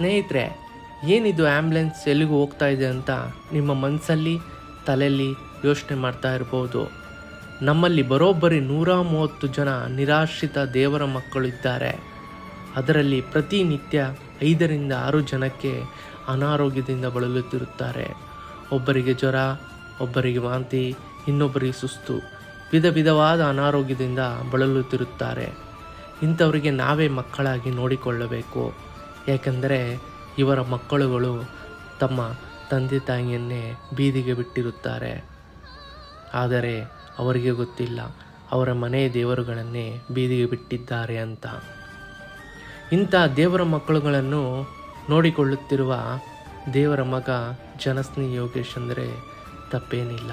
ಸ್ನೇಹಿತರೆ, ಏನಿದು ಆ್ಯಂಬುಲೆನ್ಸ್ ಎಲ್ಲಿಗೂ ಹೋಗ್ತಾ ಇದೆ ಅಂತ ನಿಮ್ಮ ಮನಸ್ಸಲ್ಲಿ ತಲೆಯಲ್ಲಿ ಯೋಚನೆ ಮಾಡ್ತಾ ಇರ್ಬೋದು. ನಮ್ಮಲ್ಲಿ ಬರೋಬ್ಬರಿ ನೂರ ಮೂವತ್ತು ಜನ ನಿರಾಶ್ರಿತ ದೇವರ ಮಕ್ಕಳು ಇದ್ದಾರೆ. ಅದರಲ್ಲಿ ಪ್ರತಿನಿತ್ಯ ಐದರಿಂದ ಆರು ಜನಕ್ಕೆ ಅನಾರೋಗ್ಯದಿಂದ ಬಳಲುತ್ತಿರುತ್ತಾರೆ. ಒಬ್ಬರಿಗೆ ಜ್ವರ, ಒಬ್ಬರಿಗೆ ವಾಂತಿ, ಇನ್ನೊಬ್ಬರಿಗೆ ಸುಸ್ತು, ವಿಧ ವಿಧವಾದ ಅನಾರೋಗ್ಯದಿಂದ ಬಳಲುತ್ತಿರುತ್ತಾರೆ. ಇಂಥವರಿಗೆ ನಾವೇ ಮಕ್ಕಳಾಗಿ ನೋಡಿಕೊಳ್ಳಬೇಕು. ಏಕೆಂದರೆ ಇವರ ಮಕ್ಕಳುಗಳು ತಮ್ಮ ತಂದೆ ತಾಯಿಯನ್ನೇ ಬೀದಿಗೆ ಬಿಟ್ಟಿರುತ್ತಾರೆ. ಆದರೆ ಅವರಿಗೆ ಗೊತ್ತಿಲ್ಲ, ಅವರ ಮನೆ ದೇವರುಗಳನ್ನೇ ಬೀದಿಗೆ ಬಿಟ್ಟಿದ್ದಾರೆ ಅಂತ. ಇಂಥ ದೇವರ ಮಕ್ಕಳುಗಳನ್ನು ನೋಡಿಕೊಳ್ಳುತ್ತಿರುವ ದೇವರ ಮಗ ಜನಸ್ನಿ ಯೋಗೇಶ್ ಅಂದರೆ ತಪ್ಪೇನಿಲ್ಲ.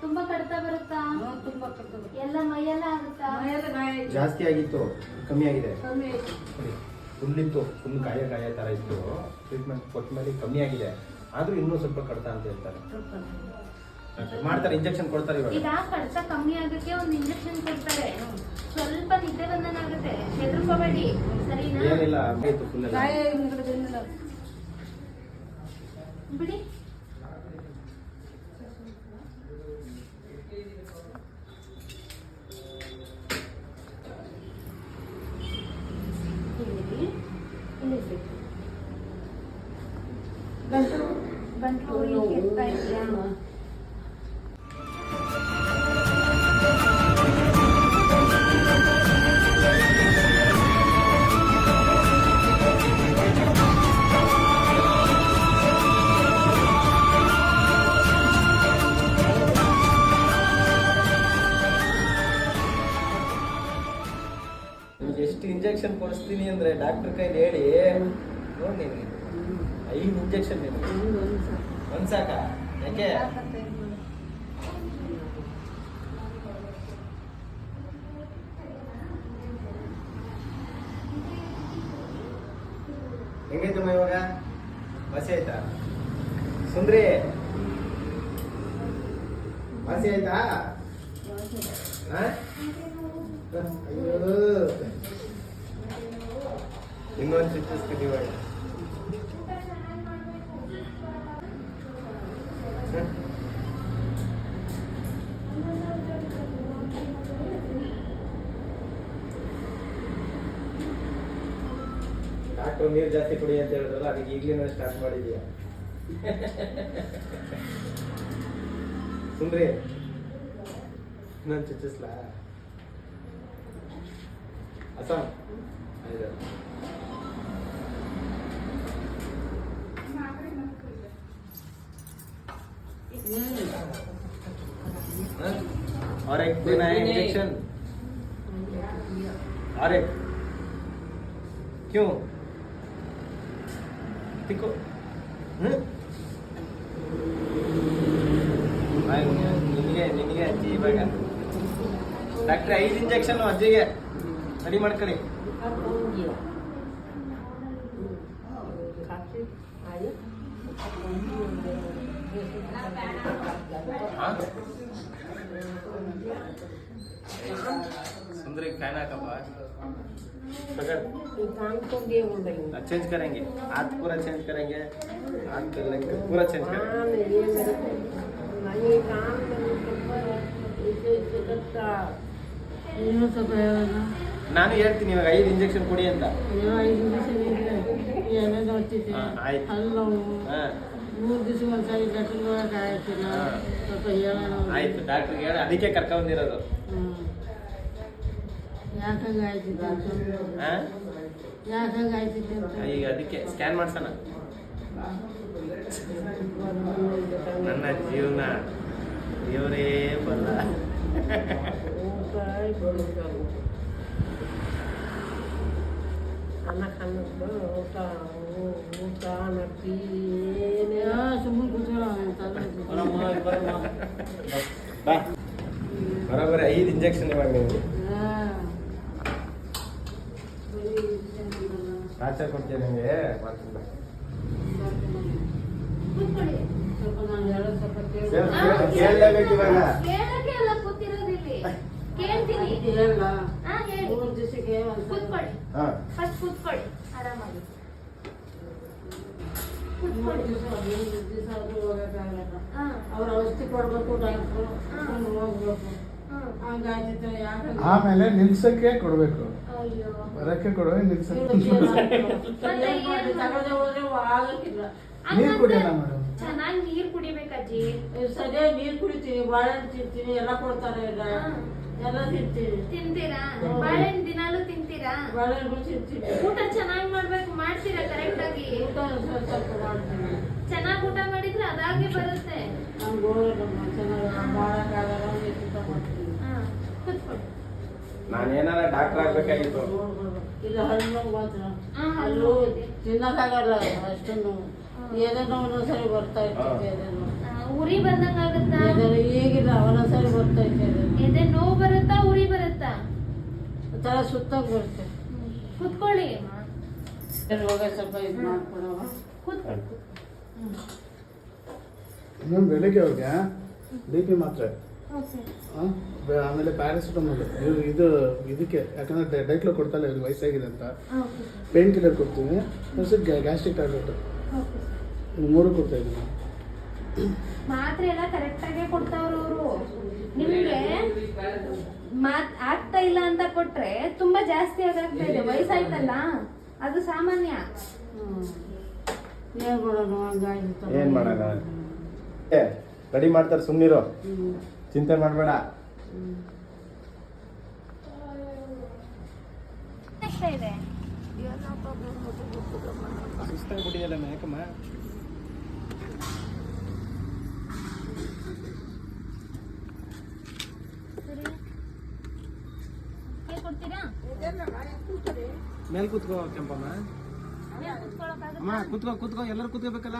ತುಂಬಾ ಕಡ್ತ ಬರುತ್ತಾ? ಎಲ್ಲ ಮೈಯೆಲ್ಲ ಆಗುತ್ತಾ? ಜಾಸ್ತಿ ಆಗಿತ್ತು ಕಮ್ಮಿ ಆಗಿದೆ. ಕಮ್ಮಿ ಆಯ್ತು. ಫುಲ್ ಇತ್ತು ಫುಲ್ ಗಾಯ ಗಾಯ ತರ ಇತ್ತು. ಟ್ರೀಟ್ಮೆಂಟ್ ಕೊಟ್ಟ ಮೇಲೆ ಕಮ್ಮಿ ಆಗಿದೆ. ಆದ್ರೂ ಇನ್ನೂ ಸ್ವಲ್ಪ ಕಡಿತ ಅಂತ ಹೇಳ್ತಾರೆ. ಮಾಡ್ತಾರೆ ಇಂಜೆಕ್ಷನ್ ಕೊಡ್ತಾರೆ ಇವಾಗ. ಈಗ ಕಡ್ತ ಕಮ್ಮಿ ಆಗಕ್ಕೆ ಒಂದು ಇಂಜೆಕ್ಷನ್ ಕೊಡ್ತಾರೆ. ಸ್ವಲ್ಪ ನಿದ್ದೆ ಬಂದಂಗಾಗುತ್ತೆ ಹೆದರ್ಕೋಬೇಡಿ. ಸರಿನಾ? ಏನಿಲ್ಲ ಆಯ್ತು ಫುಲ್ ಬಿಡಿ. ಗಂಟು ಗಂಟು ಇಲ್ಲಿ ಕೆಡ್ತಾ ಇದೆಯಾ ಇಂಜೆಕ್ಷನ್ ಕೊಡಿಸ್ತೀನಿ ಅಂದ್ರೆ ಡಾಕ್ಟರ್ ಕೈಲಿ ಹೇಳಿ, ನೋಡಿ ನಿನ್ಗೆ ಐದು ಇಂಜೆಕ್ಷನ್ ಒಂದ್ ಸಾಕ? ಯಾಕೆ? ಹೆಂಗೈತಮ್ಮ ಇವಾಗ? ವಾಸಿ ಆಯ್ತಾ? ಸುಂದ್ರಿ? ಮಸಿ ಆಯ್ತಾ? ಅಯ್ಯೋ. ಇನ್ನೊಂದು ಚುಚ್ಚಿಸ್ತೀನಿ ಇವಾಗ? ಡಾಕ್ಟ್ರು ನೀರು ಜಾಸ್ತಿ ಕುಡಿ ಅಂತ ಹೇಳಿದ್ರಲ್ಲ, ಅದಕ್ಕೆ ಈಗಲೇ ಸ್ಟಾರ್ಟ್ ಮಾಡಿದೀಯ? ಸುಂದ್ರಿ ಇನ್ನೊಂದು ಚುಚ್ಚಿಸ್ಲಾ ಅಸ್ಸಾಂ. एक देना है इंजेक्शन और एक क्यों ತಿಕ್ಕೋ ಹ್ಮ್ ಆಯ್ತು, ನಿನಗೆ ನಿನಗೆ ಅಜ್ಜಿ ಇವಾಗ ಡಾಕ್ಟ್ರೆ ಐದು ಇಂಜೆಕ್ಷನ್ ಅಜ್ಜಿಗೆ ರೆಡಿ ಮಾಡ್ಕೊಳ್ಳಿ ಹಾ? सुंदरी खाना का बाद चेंज करेंगे हाथ पूरा चेंज करेंगे हाथ कर लेंगे पूरा चेंज करेंगे ನಾನು ಹೇಳ್ತೀನಿ ಇವಾಗ ಐದು ಇಂಜೆಕ್ಷನ್ ಕೊಡಿ ಅಂತ. ಆಯ್ತು. ಡಾಕ್ಟರ್ ಹೇಳಿ ಅದಕ್ಕೆ ಕರ್ಕೊಂಡಿರೋದು ಈಗ ಅದಕ್ಕೆ ಸ್ಕ್ಯಾನ್ ಮಾಡ್ಸೋಣ. ನನ್ನ ಜೀವನ ದೇವರೇ ಬಲ್ಲ. ಊಟ ಬೆಳಿಗ್ಗೆ ಅನ್ನ ಕಣ್ಣು ಊಟ ಊಟ ನಟ್ಟಿ ಏನೇ. ಸುಮ್ಮನೆ ಕೂತ್ಕೊಳ್ಳೋ ಬಾ ಬರೋಬ್ಬರಿ ಐದು ಇಂಜೆಕ್ಷನ್ ಇವಾಗ ನಿಮಗೆ ಟಾರ್ಚರ್ ಕೊಡ್ತೀನಿ ನಿಮಗೆ ಮಾಡ್ತೀನಿ ಬಾ. ಕೂತ್ಕೊಳ್ಳಿ ಸ್ವಲ್ಪ ನಾನು ಹೇಳೋದು ಸ್ವಲ್ಪ ಕೇಳು. ಕೇಳ್- ಕೇಳ್- ಕೇಳ್ಲೇಬೇಕು ಇವಾಗ ಕೇಳಕ್ಕೆ ಅಲ್ಲ ಕೂತಿರೋದಿಲ್ಲಿ ಕೇಳ್ತೀನಿ ಹೇಳ ಹಾ ಹೇಳಿ ಕೊಡ್ತೀಯ ನಿಮಗೆ ಒಂದ್ಸರಿ ಕೂತ್ಕೊಳ್ಳಿ. ಹಾ. ಫಸ್ಟ್ ಕೂತ್ಕೊಳ್ಳಿ. ಆರಾಮಾಗಿ. ಮೂರು ಕೂತ್ಕೊಳ್ಳಿ. ದಿವಸ ಹದಿನೈದು ದಿವಸ ಆದ್ರೂ ಹೋಗಕ್ಕಾಗಲ್ಲ ಹಾ ಅವ್ರ ಔಷಧಿ ಕೊಡ್ಬೇಕು ಡಾಕ್ಟ್ರು. ನಾನು ಹೋಗ್ಬೇಕು. ಹಾ ಹಂಗಾಯ್ತಿತ್ತು ಯಾಕೆ ಆಮೇಲೆ ನಿಲ್ಸಕ್ಕೆ ಕೊಡ್ಬೇಕು. ಅಯ್ಯೋ. ಬರಕ್ಕೆ ನೀರು ಕುಡಿಯಲ್ಲ ಮೇಡಮ್? ಚೆನ್ನಾಗಿ ನೀರ್ ಕುಡಿಬೇಕಜ್ಜಿ ಸರಿಯಾಗಿ ನೀರು ಕುಡಿತೀನಿ ಬಾಳೆಹಣ್ಣು ತಿಂತೀನಿ ಎಲ್ಲ ಕೊಡ್ತಾರೆ ಈಗ. ಎಲ್ಲ ತಿಂತೀನಿ ತಿಂತೀರಾ. ಬಾಳೆಹಣ್ಣು ದಿನಾಲು ತಿಂತೀರಾ? ಬಾಳೆಹಣ್ಣು ತಿಂತೀನಿ ಊಟ ಚೆನ್ನಾಗಿ ಮಾಡ್ಬೇಕು ಮಾಡ್ತೀರಾ ಕರೆಕ್ಟ್ ಆಗಿ? ಊಟ ಸ್ವಲ್ಪ ಮಾಡ್ತೀನಿ ಚೆನ್ನಾಗಿ ಊಟ ಮಾಡಿದ್ರೆ ಅದಾಗೆ ಬರುತ್ತೆ. ಚೆನ್ನಾಗಿ ಮಾಡೋಕ್ಕಾಗಲ್ಲ ನೀರು ಊಟ ಮಾಡ್ತೀನಿ ಹಾ ಕೂತ್ಕೊಳ್ಳಿ ನಾನು ಏನಾರ ಡಾಕ್ಟರ್ ಆಗ್ಬೇಕಾಗಿತ್ತು. ಇಲ್ಲ ಹಣ್ಣು ಹಲ್ಲು ಹಲ್ಲು. ತಿನ್ನಕ್ಕಾಗಲ್ಲ ಅಷ್ಟೊಂದು ಏನೇನೋ ಒಂದೊಂದ್ಸರಿ ಬರ್ತಾ ಇರ್ತೈತೆ ಉರಿ ಬಂದಂಗ ಆಗುತ್ತಾ ಈಗಿಲ್ಲ ಒಂದೊಂದ್ಸರಿ ಬರ್ತಾ ಇರ್ತೈತೆ ಎದೆ ನೋವು ಬರುತ್ತಾ ಉರಿ ಬರುತ್ತಾ? ತಲೆ ಸುತ್ತಾಗಿ ಬರುತ್ತೆ. ಕುತ್ಕೊಳ್ಳಿ. ರೋಗ ಸ್ವಲ್ಪ ಇದು ಮಾಡ್ಕೊಡವ ಕುತ್ಕೊಳ್ಳಿ ಇನ್ನೊಂದು ಬೆಳಿಗ್ಗೆ ಅವ್ರಿಗೆ ಬಿ ಪಿ ಮಾತ್ರೆ. ಹಾಂ? ಆಮೇಲೆ ಪ್ಯಾರಾಸಿಟಮಾಲ್ ಇದು ಇದಕ್ಕೆ ಯಾಕಂದ್ರೆ ಡೈಕ್ಲೋ ಕೊಡ್ತಲ್ಲ ಇವ್ರಿಗೆ ವಯಸ್ಸಾಗಿದೆ ಅಂತ. ಪೇನ್ ಕಿಲ್ಲರ್ ಕೊಡ್ತೀನಿ. ಗ್ಯಾಸ್ಟ್ರಿಕ್ ಟ್ಯಾಬ್ಲೆಟ್ ಮೂರು ಕೊಡ್ತಾ ಇದ್ದೀನಿ. ಮಾತ್ರೆ ಎಲ್ಲ ಕರೆಕ್ಟ್ ಆಗೇ ಕೊಡ್ತಾವ್ರ ಅವರು. ನಿಮ್ಗೆ ಮಾತ್ ಆಗ್ತಾ ಇಲ್ಲ ಅಂತ ಕೊಟ್ರೆ ತುಂಬಾ ಜಾಸ್ತಿ ಆಗಾಗ್ತಾ ಇದೆ. ವಯಸ್ಸಾಯ್ತಲ್ಲ? ಅದು ಸಾಮಾನ್ಯ. ಏನ್ ಮಾಡೋಣ ರೆಡಿ ಮಾಡ್ತಾರೆ ಸುಮ್ಮನಿರು ಚಿಂತೆ ಮಾಡಬೇಡ. ಹ್ಮ್ ಆಗ್ತಾ ಇದೆ ಸುಸ್ತಾಗ್ಬಿಟ್ಟಿದೆಲ್ಲ ಯಾಕಮ್ಮ ಸರಿ ಕೈ ಕೊಡ್ತೀರಾ ಮೇಲೆ ಕೂತ್ಕೋ ಕೆಂಪಮ್ಮ ಮೇಲೆ ಕುತ್ಕೊಳಕ್ಕಾಗತ್ತಾ? ಅಮ್ಮ ಕೂತ್ಕೋ ಕೂತ್ಕೋ ಎಲ್ಲರೂ ಕೂತ್ಕೋಬೇಕಲ್ಲ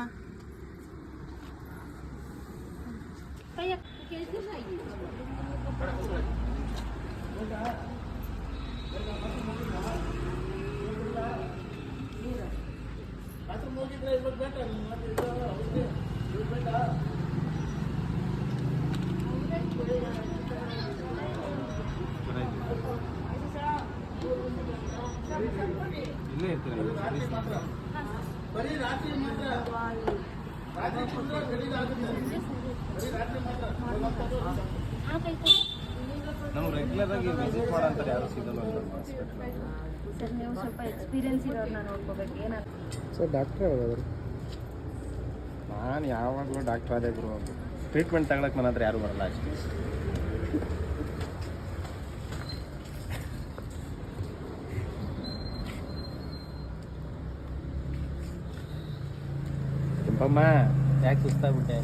ಇಲ್ಲೇ ಇರ್ತೀರ ಆ ಕೈ ಕೊಡಿ. ನಮ್ಗೆ ರೆಗ್ಯುಲರ್ ಆಗಿ ವಿಸಿಟ್ ಮಾಡಂತಾರೆ ಯಾರು ಸಿಗಲ್ಲ ಸರ್ ನೀವು ಸ್ವಲ್ಪ ಎಕ್ಸ್ಪೀರಿಯನ್ಸ್ ಇರೋರ್ನ ನೋಡ್ಕೋಬೇಕು. ಏನಾಗ್ತದೆ? ಸರ್ ಡಾಕ್ಟ್ರ್ ಯಾವಾಗ ನಾನು ಯಾವಾಗಲೂ ಡಾಕ್ಟರ್ ಅದೇ ಗುರು. ಟ್ರೀಟ್ಮೆಂಟ್ ತಗೊಳಕ್ಕೆ ನನ್ನ ಹತ್ರ ಯಾರು ಬರಲ್ಲ ಅಷ್ಟೇ. ಕೆಂಪಮ್ಮ ಯಾಕೆ ಸುಸ್ತಾಗ್ಬಿಟ್ಟೆ?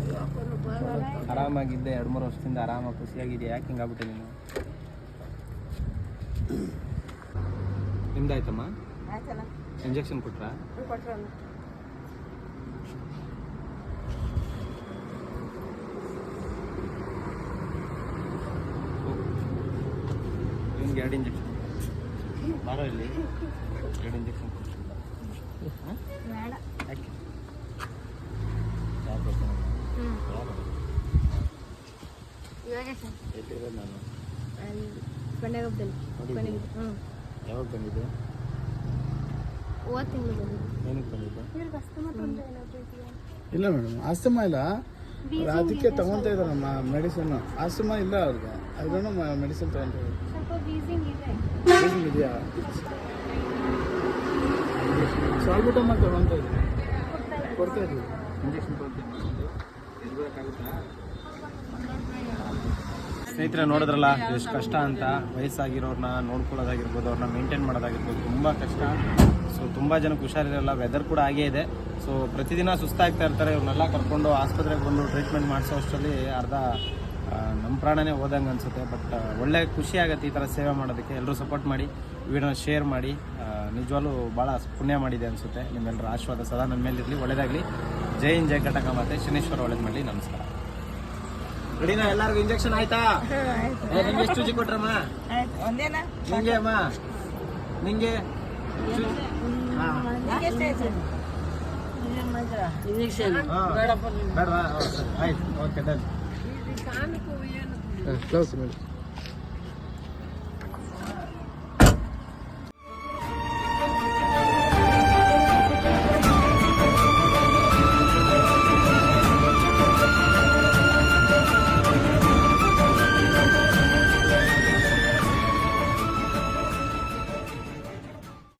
ಆರಾಮಾಗಿದ್ದೆ ಎರಡು ಮೂರು ವರ್ಷದಿಂದ ಆರಾಮಾಗಿ ಖುಷಿಯಾಗಿದೆ ಯಾಕೆ ಹಿಂಗಾಗ್ಬಿಟ್ಟೆ ನೀನು? ನಿಮ್ದಾಯ್ತಮ್ಮ? ಇಂಜೆಕ್ಷನ್ ಕೊಟ್ರಾ ನಿಮ್ಗೆ ಎರಡು ಇಂಜೆಕ್ಷನ್. ಬಾರೋ ಇಲ್ಲಿ. ಎರಡು ಇಂಜೆಕ್ಷನ್. ಯಾವಾಗ ಬಂದಿದ್ದೆ? ಇಲ್ಲ ಮೇಡಮ್ ಆಸ್ತಮ ಇಲ್ಲ. ಅದಕ್ಕೆ ತಗೊಂತ ಇದ್ದಾರಮ್ಮ ಮೆಡಿಸಿನ್ ಆಸ್ತಮ ಇಲ್ಲ ಅವ್ರಿಗೆ. ಅದನ್ನು ಮೆಡಿಸಿನ್ ತಗೊಂತ ಕೊಡ್ತಾ ಇದ್ದೀವಿ ಇಂಜೆಕ್ಷನ್ ಸ್ನೇಹಿತರೆ ನೋಡಿದ್ರಲ್ಲ ಎಷ್ಟು ಕಷ್ಟ ಅಂತ? ವಯಸ್ಸಾಗಿರೋರ್ನ ನೋಡ್ಕೊಳ್ಳೋದಾಗಿರ್ಬೋದು ಅವ್ರನ್ನ ಮೇಂಟೈನ್ ಮಾಡೋದಾಗಿರ್ಬೋದು ತುಂಬ ಕಷ್ಟ. ಸೊ ತುಂಬ ಜನಕ್ಕೆ ಹುಷಾರಿರಲ್ಲ ವೆದರ್ ಕೂಡ ಹಾಗೇ ಇದೆ. ಸೊ ಪ್ರತಿದಿನ ಸುಸ್ತಾಗ್ತಾ ಇರ್ತಾರೆ ಇವ್ರನ್ನೆಲ್ಲ ಕರ್ಕೊಂಡು ಆಸ್ಪತ್ರೆಗೆ ಬಂದು ಟ್ರೀಟ್ಮೆಂಟ್ ಮಾಡಿಸೋ ಅಷ್ಟರಲ್ಲಿ ಅರ್ಧ ನಮ್ಮ ಪ್ರಾಣನೇ ಹೋದಂಗೆ ಅನಿಸುತ್ತೆ. ಬಟ್ ಒಳ್ಳೆ ಖುಷಿ ಆಗುತ್ತೆ ಈ ಥರ ಸೇವೆ ಮಾಡೋದಕ್ಕೆ. ಎಲ್ಲರೂ ಸಪೋರ್ಟ್ ಮಾಡಿ ವಿಡಿಯೋನ ಶೇರ್ ಮಾಡಿ ನಿಜವಾಗ್ಲೂ ಭಾಳ ಪುಣ್ಯ ಮಾಡಿದೆ ಅನಿಸುತ್ತೆ. ನಿಮ್ಮೆಲ್ಲರ ಆಶೀರ್ವಾದ ಸದಾ ನನ್ನ ಮೇಲಿರಲಿ ಒಳ್ಳೇದಾಗಲಿ. ಜೈ ಇನ್ ಜೈ ಕಟಕ ಮತ್ತೆ ಶನೇಶ್ವರ ಒಳ್ಳೇದು ಮಾಡಲಿ. ನಮಸ್ಕಾರ. ರೆಡಿನಾ ಎಲ್ಲರಿಗೂ ಇಂಜೆಕ್ಷನ್ ಆಯ್ತಾ? ನಿಂಗೆ ಎಷ್ಟು ಚೂಜಿ ಕೊಟ್ರಮ್ಮ? ನಿಂಗೆ ಅಮ್ಮ? ನಿಂಗೆ? ಹಾ. ಇಂಜೆಕ್ಷನ್ ಬೇಡವಾ? ಆಯ್ತು. ಓಕೆ ಡನ್ ಕ್ಲೋಸ್ ಮಾಡಿ